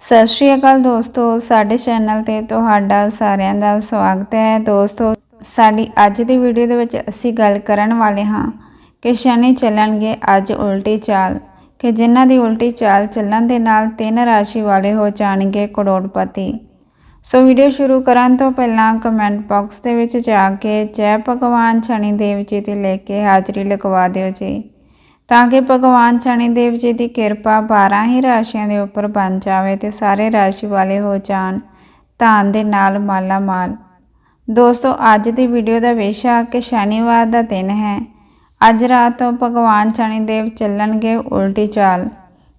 ਸਤਿ ਸ਼੍ਰੀ ਅਕਾਲ ਦੋਸਤੋ, ਸਾਡੇ ਚੈਨਲ ਤੇ ਤੁਹਾਡਾ ਸਾਰਿਆਂ ਦਾ ਸਵਾਗਤ ਹੈ। ਦੋਸਤੋ, ਸਾਡੀ ਅੱਜ ਦੀ ਵੀਡੀਓ ਦੇ ਵਿੱਚ ਅਸੀਂ ਗੱਲ ਕਰਨ ਵਾਲੇ ਹਾਂ ਕਿ ਸ਼ਨੀ ਚੱਲਣਗੇ ਅੱਜ ਉਲਟੀ ਚਾਲ, ਕਿ ਜਿਨ੍ਹਾਂ ਦੀ ਉਲਟੀ ਚਾਲ ਚੱਲਣ ਦੇ ਨਾਲ ਤਿੰਨ ਰਾਸ਼ੀ ਵਾਲੇ ਹੋ ਜਾਣਗੇ ਕਰੋੜਪਤੀ। ਸੋ ਵੀਡੀਓ ਸ਼ੁਰੂ ਕਰਨ ਤੋਂ ਪਹਿਲਾਂ ਕਮੈਂਟ ਬਾਕਸ ਦੇ ਵਿੱਚ ਜਾ ਕੇ ਜੈ ਭਗਵਾਨ ਸ਼ਨੀ ਦੇਵ ਜੀ ਦੀ ਲੈ ਕੇ ਹਾਜ਼ਰੀ ਲਗਵਾ ਦਿਓ ਜੀ। ਤਾਂ ਕਿ ਭਗਵਾਨ ਸ਼ਨੀ ਦੇਵ ਜੀ ਦੀ ਕਿਰਪਾ 12 ਹੀ ਰਾਸ਼ੀਆਂ ਦੇ ਉੱਪਰ ਬਣ ਜਾਵੇ ਤੇ ਸਾਰੇ ਰਾਸ਼ੀ ਵਾਲੇ ਹੋ ਜਾਣ। ਧਨ ਦੇ ਨਾਲ ਮਾਲਾ ਮਾਲ। ਦੋਸਤੋ, ਅੱਜ ਦੀ ਵੀਡੀਓ ਦਾ ਵਿਸ਼ਾ ਕਿ ਸ਼ਨੀਵਾਰ ਦਾ ਦਿਨ ਹੈ। ਅੱਜ ਰਾਤ ਤੋਂ ਭਗਵਾਨ ਸ਼ਨੀ ਦੇਵ ਚੱਲਣਗੇ ਉਲਟੀ ਚਾਲ।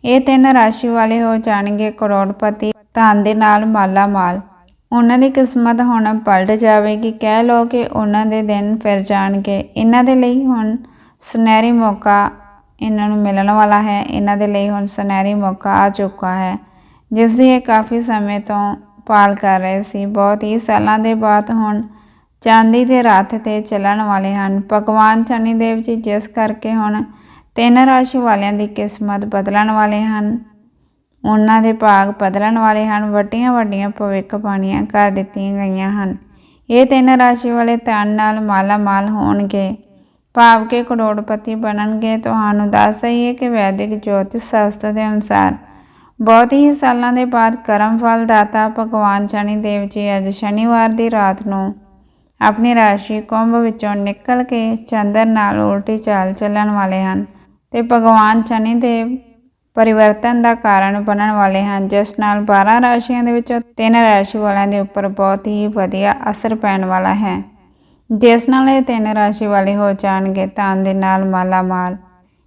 ਇਹ ਤਿੰਨ ਰਾਸ਼ੀ ਵਾਲੇ ਹੋ ਜਾਣਗੇ ਕਰੋੜਪਤੀ। ਧਨ ਦੇ ਨਾਲ ਮਾਲਾ ਮਾਲ। ਉਹਨਾਂ ਦੀ ਕਿਸਮਤ ਹੁਣ ਪਲਟ ਜਾਵੇਗੀ। ਕਹਿ ਲੋ ਕਿ ਉਹਨਾਂ ਦੇ ਦਿਨ ਫਿਰ ਜਾਣਗੇ। ਇਹਨਾਂ ਦੇ ਲਈ ਹੁਣ ਸੁਨਹਿਰੀ ਮੌਕਾ ਇਹਨਾਂ ਨੂੰ ਮਿਲਣ ਵਾਲਾ ਹੈ। ਇਹਨਾਂ ਦੇ ਲਈ ਹੁਣ ਸੁਨਹਿਰੀ ਮੌਕਾ ਆ ਚੁੱਕਾ ਹੈ। ਜਿਸ ਦੀ ਇਹ ਕਾਫੀ ਸਮੇਂ ਤੋਂ ਪਾਲ ਕਰ ਰਹੇ ਸੀ। ਬਹੁਤ ਹੀ ਸਾਲਾਂ ਦੇ ਬਾਅਦ ਹੁਣ ਚਾਂਦੀ ਦੇ ਰੱਥ ਤੇ ਚੱਲਣ ਵਾਲੇ ਹਨ। ਭਗਵਾਨ ਸ਼ਨੀ ਦੇਵ ਜੀ ਜਿਸ ਕਰਕੇ ਹੁਣ ਤਿੰਨ ਰਾਸ਼ੀ ਵਾਲਿਆਂ ਦੀ ਕਿਸਮਤ ਬਦਲਣ ਵਾਲੇ ਹਨ। ਉਹਨਾਂ ਦੇ ਭਾਗ ਬਦਲਣ ਵਾਲੇ ਹਨ। ਵੱਡੀਆਂ ਵੱਡੀਆਂ ਭਵਿੱਖ ਬਾਣੀਆਂ ਕਰ ਦਿੱਤੀਆਂ ਗਈਆਂ ਹਨ। ਇਹ ਤਿੰਨ ਰਾਸ਼ੀ ਵਾਲੇ ਧਨ ਨਾਲ ਮਾਲਾ ਮਾਲ ਹੋਣਗੇ। ਭਾਵ ਕੇ ਕਰੋੜਪਤੀ ਬਣਨਗੇ, ਤੁਹਾਨੂੰ ਦੱਸ ਦਈਏ ਕਿ ਵੈਦਿਕ ਜੋਤਿਸ਼ ਸ਼ਾਸਤਰ ਦੇ ਅਨੁਸਾਰ ਬਹੁਤ ਹੀ ਸਾਲਾਂ ਦੇ ਬਾਅਦ ਕਰਮ ਫਲ ਦਾਤਾ ਭਗਵਾਨ ਸ਼ਨੀ ਦੇਵ ਜੀ ਅੱਜ ਸ਼ਨੀਵਾਰ ਦੀ ਰਾਤ ਨੂੰ ਆਪਣੀ ਰਾਸ਼ੀ ਕੁੰਭ ਵਿੱਚੋਂ ਨਿਕਲ ਕੇ ਚੰਦਰ ਨਾਲ ਉਲਟੀ ਚਾਲ ਚੱਲਣ ਵਾਲੇ ਹਨ ਤੇ ਭਗਵਾਨ ਸ਼ਨੀ ਦੇਵ ਪਰਿਵਰਤਨ ਦਾ ਕਾਰਨ ਬਣਨ ਵਾਲੇ ਹਨ, ਜਿਸ ਨਾਲ 12 ਰਾਸ਼ੀਆਂ ਦੇ ਵਿੱਚੋਂ ਤਿੰਨ ਰਾਸ਼ੀ ਵਾਲਿਆਂ ਦੇ ਉੱਪਰ ਬਹੁਤ ਹੀ ਵਧੀਆ ਅਸਰ ਪੈਣ ਵਾਲਾ ਹੈ। ਜਿਸ ਨਾਲ ਇਹ ਤਿੰਨ ਰਾਸ਼ੀ ਵਾਲੇ ਹੋ ਜਾਣਗੇ ਧਨ ਦੇ ਨਾਲ ਮਾਲਾ ਮਾਲ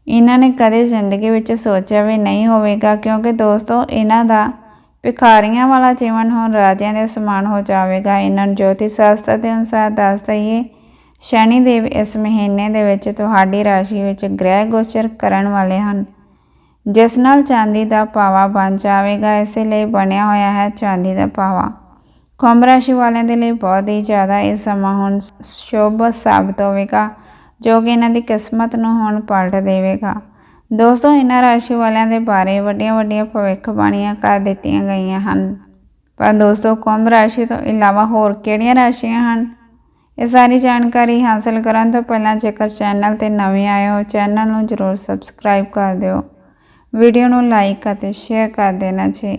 ਇਹਨਾਂ ਨੇ ਕਦੇ ਜ਼ਿੰਦਗੀ ਵਿੱਚ ਸੋਚਿਆ ਵੀ ਨਹੀਂ ਹੋਵੇਗਾ, ਕਿਉਂਕਿ ਦੋਸਤੋ, ਇਹਨਾਂ ਦਾ ਭਿਖਾਰੀਆਂ ਵਾਲਾ ਜੀਵਨ ਹੁਣ ਰਾਜਿਆਂ ਦੇ ਸਮਾਨ ਹੋ ਜਾਵੇਗਾ। ਇਹਨਾਂ ਨੂੰ ਜੋਤਿਸ਼ ਸ਼ਾਸਤਰ ਦੇ ਅਨੁਸਾਰ ਦੱਸ ਦਈਏ, ਸ਼ਨੀ ਦੇਵ ਇਸ ਮਹੀਨੇ ਦੇ ਵਿੱਚ ਤੁਹਾਡੀ ਰਾਸ਼ੀ ਵਿੱਚ ਗ੍ਰਹਿ ਗੋਚਰ ਕਰਨ ਵਾਲੇ ਹਨ। ਜਿਸ ਨਾਲ ਚਾਂਦੀ ਦਾ ਪਾਵਾ ਬਣ ਜਾਵੇਗਾ, ਇਸੇ ਲਈ ਬਣਿਆ ਹੋਇਆ ਹੈ ਚਾਂਦੀ ਦਾ ਪਾਵਾ। ਕੁੰਭ ਰਾਸ਼ੀ ਵਾਲਿਆਂ ਦੇ ਲਈ ਬਹੁਤ ਹੀ ਜ਼ਿਆਦਾ ਇਹ ਸਮਾਂ ਹੁਣ ਸ਼ੁਭ ਸਾਬਤ ਹੋਵੇਗਾ, ਜੋ ਕਿ ਇਹਨਾਂ ਦੀ ਕਿਸਮਤ ਨੂੰ ਹੁਣ ਪਲਟ ਦੇਵੇਗਾ। ਦੋਸਤੋ, ਇਹਨਾਂ ਰਾਸ਼ੀ ਵਾਲਿਆਂ ਦੇ ਬਾਰੇ ਵੱਡੀਆਂ ਵੱਡੀਆਂ ਭਵਿੱਖਬਾਣੀਆਂ ਕਰ ਦਿੱਤੀਆਂ ਗਈਆਂ ਹਨ। ਪਰ ਦੋਸਤੋ, ਕੁੰਭ ਰਾਸ਼ੀ ਤੋਂ ਇਲਾਵਾ ਹੋਰ ਕਿਹੜੀਆਂ ਰਾਸ਼ੀਆਂ ਹਨ? ਇਹ ਸਾਰੀ ਜਾਣਕਾਰੀ ਹਾਸਲ ਕਰਨ ਤੋਂ ਪਹਿਲਾਂ ਜੇਕਰ ਚੈਨਲ ਤੇ ਨਵੇਂ ਆਏ ਹੋ, ਚੈਨਲ ਨੂੰ ਜ਼ਰੂਰ ਸਬਸਕ੍ਰਾਈਬ ਕਰ ਦਿਓ। ਵੀਡੀਓ ਨੂੰ ਲਾਈਕ ਅਤੇ ਸ਼ੇਅਰ ਕਰ ਦੇਣਾ ਜੀ।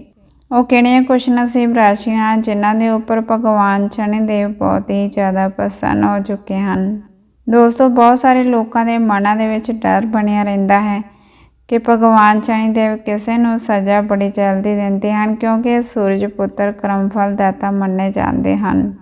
ਉਹ ਕਿਹੜੀਆਂ ਕੁਝ ਨਸੀਬ ਰਾਸ਼ੀਆਂ ਜਿਨ੍ਹਾਂ ਦੇ ਉੱਪਰ ਭਗਵਾਨ ਸ਼ਨੀ ਦੇਵ ਬਹੁਤ ਹੀ ਜ਼ਿਆਦਾ ਪ੍ਰਸੰਨ ਹੋ ਚੁੱਕੇ ਹਨ। ਦੋਸਤੋ, ਬਹੁਤ ਸਾਰੇ ਲੋਕਾਂ ਦੇ ਮਨਾਂ ਦੇ ਵਿੱਚ ਡਰ ਬਣਿਆ ਰਹਿੰਦਾ ਹੈ ਕਿ ਭਗਵਾਨ ਸ਼ਨੀ ਦੇਵ ਕਿਸੇ ਨੂੰ ਸਜ਼ਾ ਬੜੀ ਜਲਦੀ ਦਿੰਦੇ ਹਨ ਕਿਉਂਕਿ ਸੂਰਜ ਪੁੱਤਰ ਕਰਮਫਲ ਦਾਤਾ ਮੰਨੇ ਜਾਂਦੇ ਹਨ।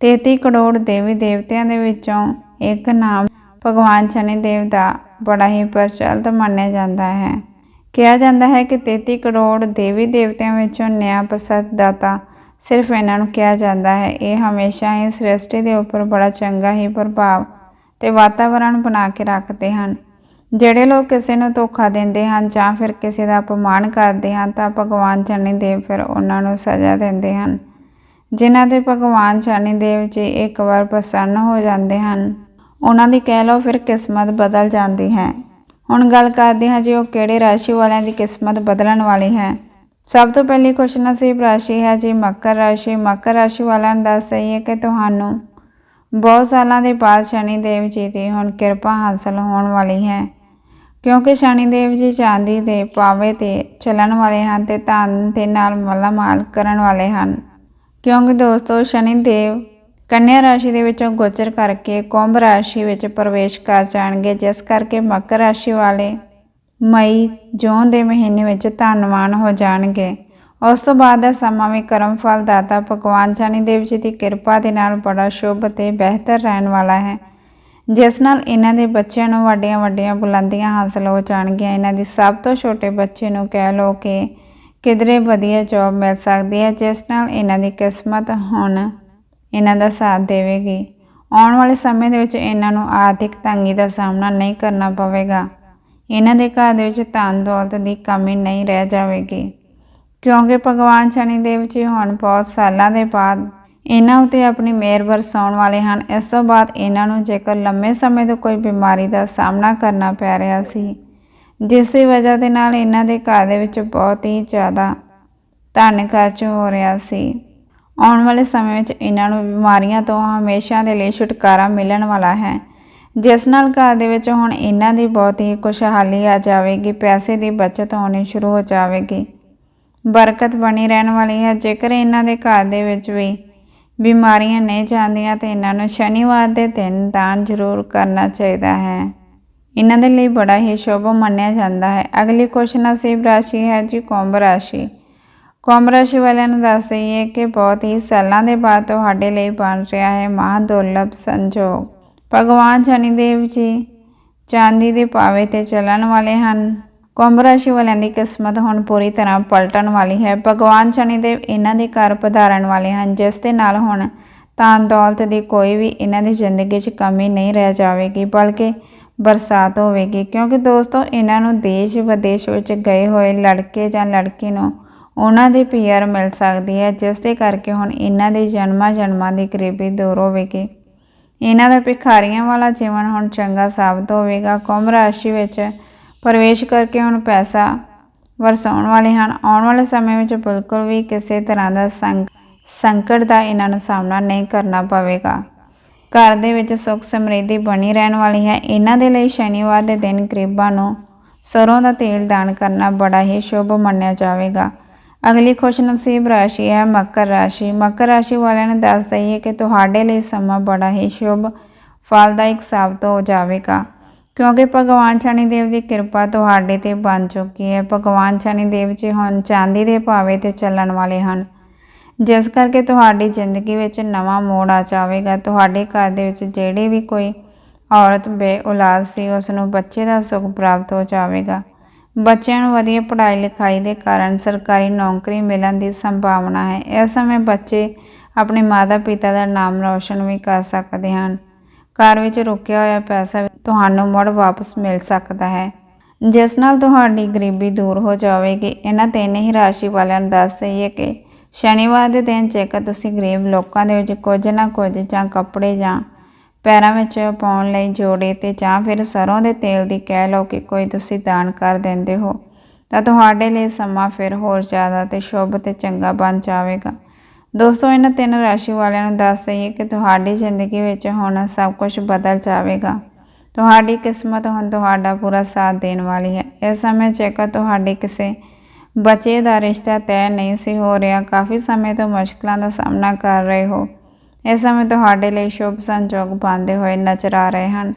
33 ਕਰੋੜ ਦੇਵੀ ਦੇਵਤਿਆਂ ਦੇ ਵਿੱਚੋਂ ਇੱਕ ਨਾਮ ਭਗਵਾਨ ਸ਼ਨੀ ਦੇਵ ਦਾ ਬੜਾ ਹੀ ਪ੍ਰਚਲਿਤ ਮੰਨਿਆ ਜਾਂਦਾ ਹੈ। ਕਿਹਾ ਜਾਂਦਾ ਹੈ ਕਿ 33 ਕਰੋੜ ਦੇਵੀ ਦੇਵਤਿਆਂ ਵਿੱਚੋਂ ਨਿਆਂ ਪ੍ਰਸਾਦ ਦਾਤਾ ਸਿਰਫ ਇਹਨਾਂ ਨੂੰ ਕਿਹਾ ਜਾਂਦਾ ਹੈ। ਇਹ ਹਮੇਸ਼ਾ ਹੀ ਸ੍ਰਿਸ਼ਟੀ ਦੇ ਉੱਪਰ ਬੜਾ ਚੰਗਾ ਹੀ ਪ੍ਰਭਾਵ ਤੇ ਵਾਤਾਵਰਣ ਬਣਾ ਕੇ ਰੱਖਦੇ ਹਨ। ਜਿਹੜੇ ਲੋਕ ਕਿਸੇ ਨੂੰ ਧੋਖਾ ਦਿੰਦੇ ਹਨ ਜਾਂ ਫਿਰ ਕਿਸੇ ਦਾ ਅਪਮਾਨ ਕਰਦੇ ਹਨ ਤਾਂ ਭਗਵਾਨ ਸ਼ਨੀ ਦੇਵ ਫਿਰ ਉਹਨਾਂ ਨੂੰ ਸਜ਼ਾ ਦਿੰਦੇ ਹਨ। ਜਿਨ੍ਹਾਂ ਦੇ ਭਗਵਾਨ ਸ਼ਨੀ ਦੇਵ ਜੀ ਇੱਕ ਵਾਰ ਪ੍ਰਸੰਨ ਹੋ ਜਾਂਦੇ ਹਨ, ਉਹਨਾਂ ਦੀ ਕਹਿ ਲਓ ਫਿਰ ਕਿਸਮਤ ਬਦਲ ਜਾਂਦੀ ਹੈ। ਹੁਣ ਗੱਲ ਕਰਦੇ ਹਾਂ ਜੀ ਉਹ ਕਿਹੜੇ ਰਾਸ਼ੀ ਵਾਲਿਆਂ ਦੀ ਕਿਸਮਤ ਬਦਲਣ ਵਾਲੀ ਹੈ। ਸਭ ਤੋਂ ਪਹਿਲੀ ਖੁਸ਼ਨਸੀਬ ਰਾਸ਼ੀ ਹੈ ਜੀ ਮਕਰ ਰਾਸ਼ੀ। ਮਕਰ ਰਾਸ਼ੀ ਵਾਲਿਆਂ ਨੂੰ ਦੱਸ ਦਈਏ ਕਿ ਤੁਹਾਨੂੰ ਬਹੁਤ ਸਾਲਾਂ ਦੇ ਬਾਅਦ ਸ਼ਨੀ ਦੇਵ ਜੀ ਦੀ ਹੁਣ ਕਿਰਪਾ ਹਾਸਲ ਹੋਣ ਵਾਲੀ ਹੈ। ਕਿਉਂਕਿ ਸ਼ਨੀ ਦੇਵ ਜੀ ਚਾਂਦੀ ਦੇ ਪਾਵੇ ਤੇ ਚੱਲਣ ਵਾਲੇ ਹਨ ਤੇ ਧਨ ਦੇ ਨਾਲ ਮਲਾਮਾਲ ਕਰਨ ਵਾਲੇ ਹਨ। ਕਿਉਂਕਿ ਦੋਸਤੋ ਸ਼ਨੀ ਦੇਵ ਕੰਨਿਆ ਰਾਸ਼ੀ ਦੇ ਵਿੱਚੋਂ ਗੋਚਰ ਕਰਕੇ ਕੁੰਭ ਰਾਸ਼ੀ ਵਿੱਚ ਪ੍ਰਵੇਸ਼ ਕਰ ਜਾਣਗੇ, ਜਿਸ ਕਰਕੇ ਮਕਰ ਰਾਸ਼ੀ ਵਾਲੇ ਮਈ, ਜੂਨ ਦੇ ਮਹੀਨੇ ਵਿੱਚ ਧਨਵਾਨ ਹੋ ਜਾਣਗੇ। ਉਸ ਤੋਂ ਬਾਅਦ ਦਾ ਸਮਾਂ ਵੀ ਕਰਮ ਫਲ ਦਾਤਾ ਭਗਵਾਨ ਸ਼ਨੀ ਦੇਵ ਜੀ ਦੀ ਕਿਰਪਾ ਦੇ ਨਾਲ ਬੜਾ ਸ਼ੁਭ ਤੇ ਬਿਹਤਰ ਰਹਿਣ ਵਾਲਾ ਹੈ, ਜਿਸ ਨਾਲ ਇਹਨਾਂ ਦੇ ਬੱਚਿਆਂ ਨੂੰ ਵੱਡੀਆਂ ਵੱਡੀਆਂ ਬੁਲੰਦੀਆਂ ਹਾਸਲ ਹੋ ਜਾਣਗੀਆਂ। ਇਹਨਾਂ ਦੀ ਸਭ ਤੋਂ ਛੋਟੇ ਬੱਚੇ ਨੂੰ ਕਹਿ ਲੋ ਕਿ ਕਿਧਰੇ ਵਧੀਆ ਜੌਬ ਮਿਲ ਸਕਦੀ ਹੈ, ਜਿਸ ਨਾਲ ਇਹਨਾਂ ਦੀ ਕਿਸਮਤ ਹੁਣ ਇਹਨਾਂ ਦਾ ਸਾਥ ਦੇਵੇਗੀ। ਆਉਣ ਵਾਲੇ ਸਮੇਂ ਦੇ ਵਿੱਚ ਇਹਨਾਂ ਨੂੰ ਆਰਥਿਕ ਤੰਗੀ ਦਾ ਸਾਹਮਣਾ ਨਹੀਂ ਕਰਨਾ ਪਵੇਗਾ। ਇਹਨਾਂ ਦੇ ਘਰ ਦੇ ਵਿੱਚ ਧਨ ਦੌਲਤ ਦੀ ਕਮੀ ਨਹੀਂ ਰਹਿ ਜਾਵੇਗੀ। ਕਿਉਂਕਿ ਭਗਵਾਨ ਸ਼ਨੀ ਦੇਵ ਜੀ ਹੁਣ ਬਹੁਤ ਸਾਲਾਂ ਦੇ ਬਾਅਦ ਇਹਨਾਂ ਉਤੇ ਆਪਣੀ ਮਿਹਰ ਵਰਸਾਉਣ ਵਾਲੇ ਹਨ। ਇਸ ਤੋਂ ਬਾਅਦ ਇਹਨਾਂ ਨੂੰ ਜੇਕਰ ਲੰਮੇ ਸਮੇਂ ਤੋਂ ਕੋਈ ਬਿਮਾਰੀ ਦਾ ਸਾਹਮਣਾ ਕਰਨਾ ਪੈ ਰਿਹਾ ਸੀ, ਜਿਸ ਦੀ ਵਜ੍ਹਾ ਦੇ ਨਾਲ ਇਹਨਾਂ ਦੇ ਘਰ ਦੇ ਵਿੱਚ ਬਹੁਤ ਹੀ ਜ਼ਿਆਦਾ ਧਨ ਖਰਚ ਹੋ ਰਿਹਾ ਸੀ। ਆਉਣ ਵਾਲੇ ਸਮੇਂ ਵਿੱਚ ਇਹਨਾਂ ਨੂੰ ਬਿਮਾਰੀਆਂ ਤੋਂ ਹਮੇਸ਼ਾ ਦੇ ਲਈ ਛੁਟਕਾਰਾ ਮਿਲਣ ਵਾਲਾ ਹੈ। ਜਿਸ ਨਾਲ ਘਰ ਦੇ ਵਿੱਚ ਹੁਣ ਇਹਨਾਂ ਦੀ ਬਹੁਤ ਹੀ ਖੁਸ਼ਹਾਲੀ ਆ ਜਾਵੇਗੀ, ਪੈਸੇ ਦੀ ਬਚਤ ਹੋਣੀ ਸ਼ੁਰੂ ਹੋ ਜਾਵੇਗੀ। ਬਰਕਤ ਬਣੀ ਰਹਿਣ ਵਾਲੀ ਹੈ। ਜੇਕਰ ਇਹਨਾਂ ਦੇ ਘਰ ਦੇ ਵਿੱਚ ਵੀ ਬਿਮਾਰੀਆਂ ਨਹੀਂ ਜਾਂਦੀਆਂ ਤੇ ਇਹਨਾਂ ਨੂੰ ਸ਼ਨੀਵਾਰ ਦੇ ਦਿਨ ਦਾਨ ਜ਼ਰੂਰ ਕਰਨਾ ਚਾਹੀਦਾ ਹੈ। ਇਹਨਾਂ ਦੇ ਲਈ ਬੜਾ ਹੀ ਸ਼ੁਭ ਮੰਨਿਆ ਜਾਂਦਾ ਹੈ। ਅਗਲੀ ਕੁਸ਼ ਨਸੀਬ ਰਾਸ਼ੀ ਹੈ ਜੀ ਕੁੰਭ ਰਾਸ਼ੀ। ਕੁੰਭ ਰਾਸ਼ੀ ਵਾਲਿਆਂ ਨੂੰ ਦੱਸ ਦਈਏ ਕਿ ਬਹੁਤ ਹੀ ਸਾਲਾਂ ਦੇ ਬਾਅਦ ਤੁਹਾਡੇ ਲਈ ਬਣ ਰਿਹਾ ਹੈ ਮਹਾਂ ਦੁਰਲਭ ਸੰਜੋਗ। ਭਗਵਾਨ ਸ਼ਨੀਦੇਵ ਜੀ ਚਾਂਦੀ ਦੇ ਪਾਵੇ ਤੇ ਚੱਲਣ ਵਾਲੇ ਹਨ। ਕੁੰਭ ਰਾਸ਼ੀ ਵਾਲਿਆਂ ਦੀ ਕਿਸਮਤ ਹੁਣ ਪੂਰੀ ਤਰ੍ਹਾਂ ਪਲਟਣ ਵਾਲੀ ਹੈ। ਭਗਵਾਨ ਸ਼ਨੀਦੇਵ ਇਹਨਾਂ ਦੇ ਘਰ ਪਧਾਰਨ ਵਾਲੇ ਹਨ, ਜਿਸ ਦੇ ਨਾਲ ਹੁਣ ਤਾਂ ਦੌਲਤ ਦੀ ਕੋਈ ਵੀ ਇਹਨਾਂ ਦੀ ਜ਼ਿੰਦਗੀ 'ਚ ਕਮੀ ਨਹੀਂ ਰਹਿ ਜਾਵੇਗੀ, ਬਲਕਿ ਬਰਸਾਤ ਹੋਵੇਗੀ। ਕਿਉਂਕਿ ਦੋਸਤੋ, ਇਹਨਾਂ ਨੂੰ ਦੇਸ਼ ਵਿਦੇਸ਼ ਵਿੱਚ ਗਏ ਹੋਏ ਲੜਕੇ ਜਾਂ ਲੜਕੀ ਨੂੰ ਉਹਨਾਂ ਦੀ ਪੀਆਰ ਮਿਲ ਸਕਦੀ ਹੈ, ਜਿਸ ਦੇ ਕਰਕੇ ਹੁਣ ਇਹਨਾਂ ਦੇ ਜਨਮਾਂ ਜਨਮਾਂ ਦੀ ਗਰੀਬੀ ਦੂਰ ਹੋਵੇਗੀ। ਇਹਨਾਂ ਦਾ ਭਿਖਾਰੀਆਂ ਵਾਲਾ ਜੀਵਨ ਹੁਣ ਚੰਗਾ ਸਾਬਤ ਹੋਵੇਗਾ। ਕੁੰਭ ਰਾਸ਼ੀ ਵਿੱਚ ਪ੍ਰਵੇਸ਼ ਕਰਕੇ ਹੁਣ ਪੈਸਾ ਵਰਸਾਉਣ ਵਾਲੇ ਹਨ। ਆਉਣ ਵਾਲੇ ਸਮੇਂ ਵਿੱਚ ਬਿਲਕੁਲ ਵੀ ਕਿਸੇ ਤਰ੍ਹਾਂ ਦਾ ਸੰਕਟ ਦਾ ਇਹਨਾਂ ਨੂੰ ਸਾਹਮਣਾ ਨਹੀਂ ਕਰਨਾ ਪਵੇਗਾ। ਘਰ ਦੇ ਵਿੱਚ ਸੁੱਖ ਸਮਰਿੱਧੀ ਬਣੀ ਰਹਿਣ ਵਾਲੀ ਹੈ। ਇਹਨਾਂ ਦੇ ਲਈ ਸ਼ਨੀਵਾਰ ਦੇ ਦਿਨ ਗਰੀਬਾਂ ਨੂੰ ਸਰੋਂ ਦਾ ਤੇਲ ਦਾਨ ਕਰਨਾ ਬੜਾ ਹੀ ਸ਼ੁਭ ਮੰਨਿਆ ਜਾਵੇਗਾ। ਅਗਲੀ ਖੁਸ਼ ਨਸੀਬ ਰਾਸ਼ੀ ਹੈ, ਮਕਰ ਰਾਸ਼ੀ। ਮਕਰ ਰਾਸ਼ੀ ਵਾਲਿਆਂ ਨੂੰ ਦੱਸ ਦਈਏ ਕਿ ਤੁਹਾਡੇ ਲਈ ਸਮਾਂ ਬੜਾ ਹੀ ਸ਼ੁਭ, ਫਲਦਾਇਕ ਸਾਬਤ ਹੋ ਜਾਵੇਗਾ। ਕਿਉਂਕਿ ਭਗਵਾਨ ਸ਼ਨੀਦੇਵ ਦੀ ਕਿਰਪਾ ਤੁਹਾਡੇ ਤੇ ਬਣ ਚੁੱਕੀ ਹੈ। ਭਗਵਾਨ ਸ਼ਨੀਦੇਵ ਜੀ ਹੁਣ ਚਾਂਦੀ ਦੇ ਭਾਵੇ ਤੇ ਚੱਲਣ ਵਾਲੇ ਹਨ। ਜਿਸ ਕਰਕੇ ਤੁਹਾਡੀ ਜ਼ਿੰਦਗੀ ਵਿੱਚ ਨਵਾਂ ਮੋੜ ਆ ਜਾਵੇਗਾ। ਤੁਹਾਡੇ ਘਰ ਦੇ ਵਿੱਚ ਜਿਹੜੀ ਵੀ ਕੋਈ ਔਰਤ ਬੇ ਔਲਾਦ ਸੀ, ਉਸ ਨੂੰ ਬੱਚੇ ਦਾ ਸੁੱਖ ਪ੍ਰਾਪਤ ਹੋ ਜਾਵੇਗਾ। ਬੱਚਿਆਂ ਨੂੰ ਵਧੀਆ ਪੜ੍ਹਾਈ ਲਿਖਾਈ ਦੇ ਕਾਰਨ ਸਰਕਾਰੀ ਨੌਕਰੀ ਮਿਲਣ ਦੀ ਸੰਭਾਵਨਾ ਹੈ। ਇਸ ਸਮੇਂ ਬੱਚੇ ਆਪਣੇ ਮਾਤਾ-ਪਿਤਾ ਦਾ ਨਾਮ ਰੌਸ਼ਨ ਵੀ ਕਰ ਸਕਦੇ ਹਨ। ਘਰ ਵਿੱਚ ਰੁਕਿਆ ਹੋਇਆ ਪੈਸਾ ਤੁਹਾਨੂੰ ਮੁੜ ਵਾਪਸ ਮਿਲ ਸਕਦਾ ਹੈ। ਜਿਸ ਨਾਲ ਤੁਹਾਡੀ ਗਰੀਬੀ ਦੂਰ ਹੋ ਜਾਵੇਗੀ। ਇਹਨਾਂ ਤਿੰਨ ਹੀ ਰਾਸ਼ੀ ਵਾਲਿਆਂ ਨੂੰ ਦੱਸ ਦਈਏ ਕਿ ਸ਼ਨੀਵਾਰ ਦੇ ਦਿਨ ਜੇਕਰ ਤੁਸੀਂ ਗਰੀਬ ਲੋਕਾਂ ਦੇ ਵਿੱਚ ਕੁਝ ਨਾ ਕੁਝ ਜਾਂ ਕੱਪੜੇ ਜਾਂ ਪੈਰਾਂ ਵਿੱਚ ਪਾਉਣ ਲਈ ਜੋੜੇ ਤੇ ਜਾਂ ਫਿਰ ਸਰੋਂ ਦੇ ਤੇਲ ਦੀ ਕਹਿ ਲਓ ਕਿ ਕੋਈ ਤੁਸੀਂ ਦਾਨ ਕਰ ਦਿੰਦੇ ਹੋ, ਤਾਂ ਤੁਹਾਡੇ ਲਈ ਸਮਾਂ ਫਿਰ ਹੋਰ ਜ਼ਿਆਦਾ ਤੇ ਸ਼ੁਭ ਤੇ ਚੰਗਾ ਬਣ ਜਾਵੇਗਾ। ਦੋਸਤੋ, ਇਹਨਾਂ ਤਿੰਨ ਰਾਸ਼ੀ ਵਾਲਿਆਂ ਨੂੰ ਦੱਸ ਦਈਏ ਕਿ ਤੁਹਾਡੀ ਜ਼ਿੰਦਗੀ ਵਿੱਚ ਹੁਣ ਸਭ ਕੁਝ ਬਦਲ ਜਾਵੇਗਾ। ਤੁਹਾਡੀ ਕਿਸਮਤ ਹੁਣ ਤੁਹਾਡਾ ਪੂਰਾ ਸਾਥ ਦੇਣ ਵਾਲੀ ਹੈ। ਇਸ ਸਮੇਂ ਜੇਕਰ ਤੁਹਾਡੇ ਕਿਸੇ ਬੱਚੇ ਦਾ ਰਿਸ਼ਤਾ ਤੈਅ ਨਹੀਂ ਸੀ ਹੋ ਰਿਹਾ, ਕਾਫੀ ਸਮੇਂ ਤੋਂ ਮੁਸ਼ਕਲਾਂ ਦਾ ਸਾਹਮਣਾ ਕਰ ਰਹੇ ਹੋ। ਇਸ ਸਮੇਂ ਤੁਹਾਡੇ ਲਈ ਸ਼ੁਭ ਸੰਜੋਗ ਬਣਦੇ ਹੋਏ ਨਜ਼ਰ ਆ ਰਹੇ ਹਨ।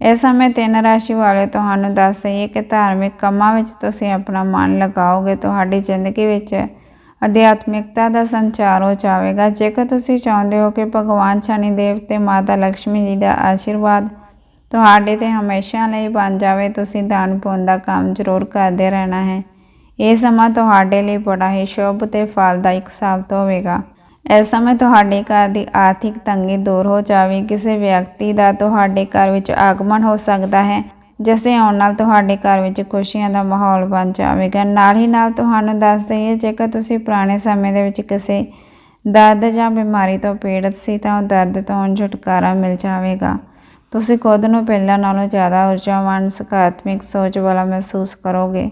ਇਸ ਸਮੇਂ ਤਿੰਨ ਰਾਸ਼ੀ ਵਾਲੇ ਤੁਹਾਨੂੰ ਦੱਸ ਦਈਏ ਕਿ ਧਾਰਮਿਕ ਕੰਮਾਂ ਵਿੱਚ ਤੁਸੀਂ ਆਪਣਾ ਮਨ ਲਗਾਓਗੇ। ਤੁਹਾਡੀ ਜ਼ਿੰਦਗੀ ਵਿੱਚ ਅਧਿਆਤਮਿਕਤਾ ਦਾ ਸੰਚਾਰ ਹੋ ਜਾਵੇਗਾ। ਜੇਕਰ ਤੁਸੀਂ ਚਾਹੁੰਦੇ ਹੋ ਕਿ ਭਗਵਾਨ ਸ਼ਨੀ ਦੇਵ ਤੇ ਮਾਤਾ ਲక్ష్ਮੀ ਜੀ ਦਾ ਆਸ਼ੀਰਵਾਦ ਤੁਹਾਡੇ ਤੇ ਹਮੇਸ਼ਾ ਲਈ ਬਣ ਜਾਵੇ, ਤੁਸੀਂ ਦਾਨ ਪੁੰਨ ਦਾ ਕੰਮ ਜ਼ਰੂਰ ਕਰਦੇ ਰਹਿਣਾ ਹੈ। ਇਹ ਸਮਾਂ ਤੁਹਾਡੇ ਲਈ ਬੜਾ ਹੀ ਸ਼ੁਭ ਤੇ ਫਲਦਾਇਕ ਸਾਬਤ ਹੋਵੇਗਾ। ਇਸ ਸਮੇਂ ਤੁਹਾਡੇ ਘਰ ਦੀ ਆਰਥਿਕ ਤੰਗੀ ਦੂਰ ਹੋ ਜਾਵੇ, ਕਿਸੇ ਵਿਅਕਤੀ ਦਾ ਤੁਹਾਡੇ ਘਰ ਵਿੱਚ ਆਗਮਨ ਹੋ ਸਕਦਾ ਹੈ, ਜਿਸ ਦੇ ਆਉਣ ਨਾਲ ਤੁਹਾਡੇ ਘਰ ਵਿੱਚ ਖੁਸ਼ੀਆਂ ਦਾ ਮਾਹੌਲ ਬਣ ਜਾਵੇਗਾ। ਨਾਲ ਹੀ ਨਾਲ ਤੁਹਾਨੂੰ ਦੱਸ ਦਈਏ, ਜੇਕਰ ਤੁਸੀਂ ਪੁਰਾਣੇ ਸਮੇਂ ਦੇ ਵਿੱਚ ਕਿਸੇ ਦਰਦ ਜਾਂ ਬਿਮਾਰੀ ਤੋਂ ਪੀੜਤ ਸੀ, ਤਾਂ ਉਹ ਦਰਦ ਤੋਂ ਛੁਟਕਾਰਾ ਮਿਲ ਜਾਵੇਗਾ। ਤੁਸੀਂ ਖੁਦ ਨੂੰ ਪਹਿਲਾਂ ਨਾਲੋਂ ਜ਼ਿਆਦਾ ਊਰਜਾਵਾਨ, ਸਕਾਰਾਤਮਕ ਸੋਚ ਵਾਲਾ ਮਹਿਸੂਸ ਕਰੋਗੇ।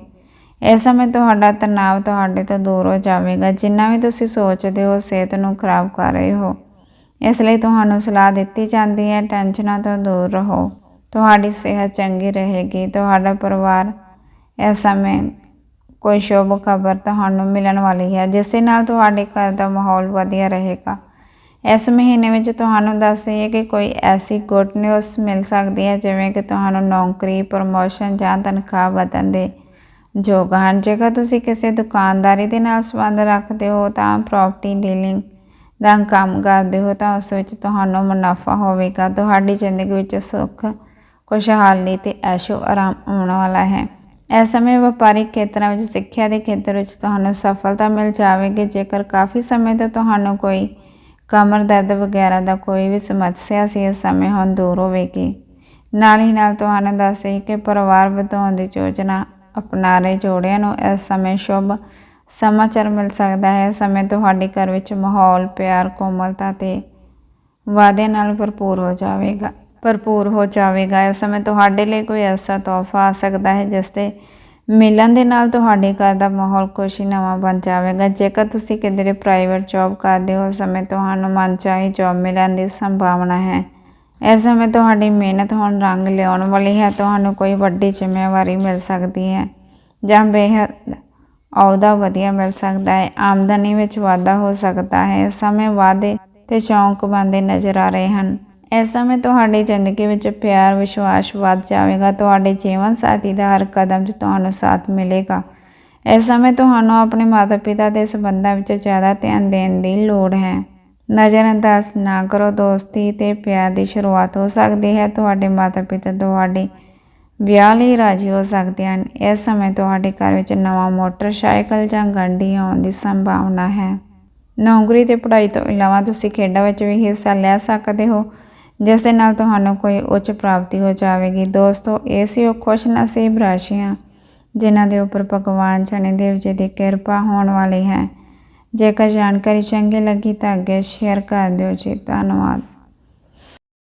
ਇਸ ਸਮੇਂ ਤੁਹਾਡਾ ਤਣਾਅ ਤੁਹਾਡੇ ਤੋਂ ਦੂਰ ਹੋ ਜਾਵੇਗਾ। ਜਿੰਨਾ ਵੀ ਤੁਸੀਂ ਸੋਚਦੇ ਹੋ, ਸਿਹਤ ਨੂੰ ਖਰਾਬ ਕਰ ਰਹੇ ਹੋ, ਇਸ ਲਈ ਤੁਹਾਨੂੰ ਸਲਾਹ ਦਿੱਤੀ ਜਾਂਦੀ ਹੈ, ਟੈਨਸ਼ਨਾਂ ਤੋਂ ਦੂਰ ਰਹੋ। ਤੁਹਾਡੀ ਸਿਹਤ ਚੰਗੀ ਰਹੇਗੀ। ਤੁਹਾਡਾ ਪਰਿਵਾਰ ਇਸ ਸਮੇਂ ਕੋਈ ਸ਼ੁਭ ਖਬਰ ਤੁਹਾਨੂੰ ਮਿਲਣ ਵਾਲੀ ਹੈ, ਜਿਸ ਦੇ ਨਾਲ ਤੁਹਾਡੇ ਘਰ ਦਾ ਮਾਹੌਲ ਵਧੀਆ ਰਹੇਗਾ। ਇਸ ਮਹੀਨੇ ਵਿੱਚ ਤੁਹਾਨੂੰ ਦੱਸ ਦੱਸਦੇ ਕਿ ਕੋਈ ਐਸੀ ਗੁੱਡ ਨਿਊਜ਼ ਮਿਲ ਸਕਦੀ ਹੈ, ਜਿਵੇਂ ਕਿ ਤੁਹਾਨੂੰ ਨੌਕਰੀ ਪ੍ਰਮੋਸ਼ਨ ਜਾਂ ਤਨਖਾਹ ਵਧਣ ਦੇ ਯੋਗ ਹਨ ਜੇਕਰ ਤੁਸੀਂ ਕਿਸੇ ਦੁਕਾਨਦਾਰੀ ਦੇ ਨਾਲ ਸੰਬੰਧ ਰੱਖਦੇ ਹੋ ਤਾਂ ਪ੍ਰਾਪਰਟੀ ਡੀਲਿੰਗ ਦਾ ਕੰਮ ਕਰਦੇ ਹੋ ਤਾਂ ਉਸ ਵਿੱਚ ਤੁਹਾਨੂੰ ਮੁਨਾਫਾ ਹੋਵੇਗਾ। ਤੁਹਾਡੀ ਜ਼ਿੰਦਗੀ ਵਿੱਚ ਸੁੱਖ, ਖੁਸ਼ਹਾਲੀ ਤੇ ਐਸ਼ੋ ਆਰਾਮ ਆਉਣ ਵਾਲਾ ਹੈ। ਇਸ ਸਮੇਂ ਵਪਾਰਿਕ ਖੇਤਰਾਂ ਵਿੱਚ, ਸਿੱਖਿਆ ਦੇ ਖੇਤਰ ਵਿੱਚ ਤੁਹਾਨੂੰ ਸਫਲਤਾ ਮਿਲ ਜਾਵੇਗੀ। ਜੇਕਰ ਕਾਫੀ ਸਮੇਂ ਤੋਂ ਤੁਹਾਨੂੰ ਕੋਈ ਕਮਰ ਦਰਦ ਵਗੈਰਾ ਦਾ ਕੋਈ ਵੀ ਸਮੱਸਿਆ ਸੀ ਇਸ ਸਮੇਂ ਹੁਣ ਦੂਰ ਹੋਵੇਗੀ। ਨਾਲ ਹੀ ਨਾਲ ਤੁਹਾਨੂੰ ਦੱਸੇ ਕਿ ਪਰਿਵਾਰ ਵਧਾਉਣ ਦੀ ਯੋਜਨਾ ਅਪਣਾ ਰਹੇ ਜੋੜਿਆਂ ਨੂੰ ਇਸ ਸਮੇਂ ਸ਼ੁਭ ਸਮਾਚਾਰ ਮਿਲ ਸਕਦਾ ਹੈ। ਸਮੇਂ ਤੁਹਾਡੇ ਘਰ ਵਿੱਚ ਮਾਹੌਲ, ਪਿਆਰ, ਕੋਮਲਤਾ ਤੇ ਵਾਅਦੇ ਨਾਲ ਭਰਪੂਰ ਹੋ ਜਾਵੇਗਾ, ਭਰਪੂਰ ਹੋ ਜਾਵੇਗਾ। ਇਸ ਸਮੇਂ ਤੁਹਾਡੇ ਲਈ ਕੋਈ ਐਸਾ ਤੋਹਫਾ ਆ ਸਕਦਾ ਹੈ ਜਿਸ ਤੇ ਮਿਲਣ ਦੇ ਨਾਲ ਤੁਹਾਡੇ ਘਰ ਦਾ ਮਾਹੌਲ ਖੁਸ਼ੀ ਨਵਾਂ ਬਣ ਜਾਵੇਗਾ। ਜੇਕਰ ਤੁਸੀਂ ਕਿਧਰੇ ਪ੍ਰਾਈਵੇਟ ਜੌਬ ਕਰਦੇ ਹੋ, ਉਸ ਸਮੇਂ ਤੁਹਾਨੂੰ ਮਨਚਾਹੀ ਜੌਬ ਮਿਲਣ ਦੀ ਸੰਭਾਵਨਾ ਹੈ। ਇਸ ਸਮੇਂ ਤੁਹਾਡੀ ਮਿਹਨਤ ਹੁਣ ਰੰਗ ਲਿਆਉਣ ਵਾਲੀ ਹੈ। ਤੁਹਾਨੂੰ ਕੋਈ ਵੱਡੀ ਜ਼ਿੰਮੇਵਾਰੀ ਮਿਲ ਸਕਦੀ ਹੈ ਜਾਂ ਬੇਹੱਦ ਅਹੁਦਾ ਵਧੀਆ ਮਿਲ ਸਕਦਾ ਹੈ। ਆਮਦਨੀ ਵਿੱਚ ਵਾਧਾ ਹੋ ਸਕਦਾ ਹੈ। ਇਸ ਸਮੇਂ ਵਾਧੇ ਤੇ ਸ਼ੌਂਕ ਬਣਦੇ ਨਜ਼ਰ ਆ ਰਹੇ ਹਨ। ਇਸ ਸਮੇਂ ਤੁਹਾਡੀ ਜ਼ਿੰਦਗੀ ਵਿੱਚ ਪਿਆਰ, ਵਿਸ਼ਵਾਸ ਵੱਧ ਜਾਵੇਗਾ। ਤੁਹਾਡੇ ਜੀਵਨ ਸਾਥੀ ਦਾ ਹਰ ਕਦਮ 'ਚ ਤੁਹਾਨੂੰ ਸਾਥ ਮਿਲੇਗਾ। ਇਸ ਸਮੇਂ ਤੁਹਾਨੂੰ ਆਪਣੇ ਮਾਤਾ-ਪਿਤਾ ਦੇ ਸੰਬੰਧਾਂ ਵਿੱਚ ਜ਼ਿਆਦਾ ਧਿਆਨ ਦੇਣ ਦੀ ਲੋੜ ਹੈ। ਨਜ਼ਰਅੰਦਾਜ਼ ਨਾ ਕਰੋ ਦੋਸਤੀ ਤੇ ਪਿਆਰ ਦੀ ਸ਼ੁਰੂਆਤ ਹੋ ਸਕਦੀ ਹੈ। ਤੁਹਾਡੇ ਮਾਤਾ-ਪਿਤਾ ਤੁਹਾਡੇ ਵਿਆਹ ਲਈ ਰਾਜੀ ਹੋ ਸਕਦੇ ਹਨ। ਇਸ ਸਮੇਂ ਤੁਹਾਡੇ ਘਰ ਵਿੱਚ ਨਵਾਂ ਮੋਟਰਸਾਈਕਲ ਜਾਂ ਗੱਡੀ ਆਉਣ ਦੀ ਸੰਭਾਵਨਾ ਹੈ। ਨੌਕਰੀ ਤੇ ਪੜ੍ਹਾਈ ਤੋਂ ਇਲਾਵਾ ਤੁਸੀਂ ਖੇਡਾਂ ਵਿੱਚ ਵੀ ਹਿੱਸਾ ਲੈ ਸਕਦੇ ਹੋ, ਜਿਸ ਦੇ ਨਾਲ ਤੁਹਾਨੂੰ ਕੋਈ ਉੱਚ ਪ੍ਰਾਪਤੀ ਹੋ ਜਾਵੇਗੀ। ਦੋਸਤੋ, ਇਹ ਸੀ ਉਹ ਖੁਸ਼ ਨਸੀਬ ਰਾਸ਼ੀਆਂ, ਜਿਨ੍ਹਾਂ ਦੇ ਉੱਪਰ ਭਗਵਾਨ ਸ਼ਨੀਦੇਵ ਜੀ ਦੀ ਕਿਰਪਾ ਹੋਣ ਵਾਲੀ ਹੈ। ਜੇਕਰ ਜਾਣਕਾਰੀ ਚੰਗੀ ਲੱਗੀ ਤਾਂ ਅੱਗੇ ਸ਼ੇਅਰ ਕਰ ਦਿਓ ਜੀ। ਧੰਨਵਾਦ।